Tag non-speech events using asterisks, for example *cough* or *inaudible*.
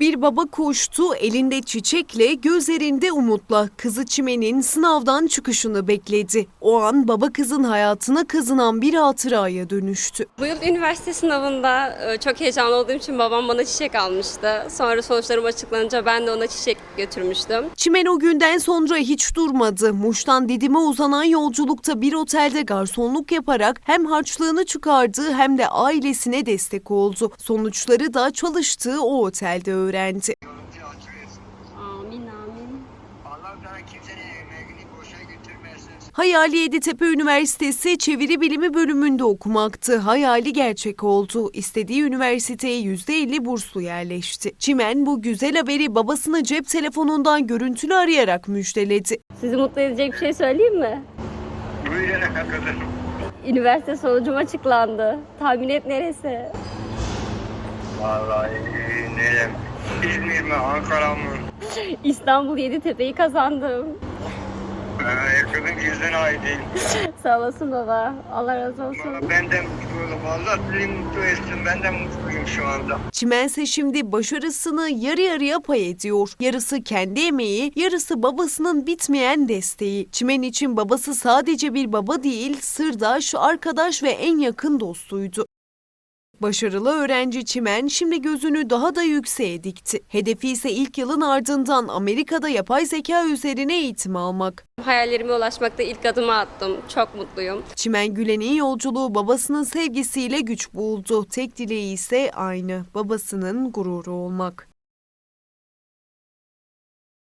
Bir baba koştu, elinde çiçekle, gözlerinde umutla kızı Çimen'in sınavdan çıkışını bekledi. O an baba kızın hayatına kazınan bir hatıraya dönüştü. Bu yıl üniversite sınavında e, çok heyecanlı olduğum için babam bana çiçek almıştı. Sonra sonuçlarım açıklanınca ben de ona çiçek götürmüştüm. Çimen o günden sonra hiç durmadı. Muş'tan Didim'e uzanan yolculukta bir otelde garsonluk yaparak hem harçlığını çıkardı hem de ailesine destek oldu. Sonuçları da çalıştığı o otelde öğrendi. Etsin. Amin amin. Allah daha kimsenin emeğini boşa götürmesin. Hayali Yeditepe Üniversitesi Çeviri Bilimi bölümünde okumaktı. Hayali gerçek oldu. İstediği üniversiteye %50 burslu yerleşti. Çimen bu güzel haberi babasına cep telefonundan görüntülü arayarak müjdeledi. Sizi mutlu edecek bir şey söyleyeyim mi? Buyurun kızım. Üniversite sonucum açıklandı. Tahmin et neresi? Vallahi nerem? İzmir mi, Ankara mı? İstanbul Yeditepe'yi kazandım. Ee, kızım yüzün ay değil. *laughs* Sağ olasın baba. Allah razı olsun. Ben de mutluyum. Allah sizi mutlu etsin. Ben de mutluyum şu anda. Çimense şimdi başarısını yarı yarıya pay ediyor. Yarısı kendi emeği, yarısı babasının bitmeyen desteği. Çimen için babası sadece bir baba değil, sırdaş, arkadaş ve en yakın dostuydu. Başarılı öğrenci Çimen şimdi gözünü daha da yükseğe dikti. Hedefi ise ilk yılın ardından Amerika'da yapay zeka üzerine eğitim almak. Hayallerime ulaşmakta ilk adımı attım. Çok mutluyum. Çimen Gülen'in yolculuğu babasının sevgisiyle güç buldu. Tek dileği ise aynı, babasının gururu olmak.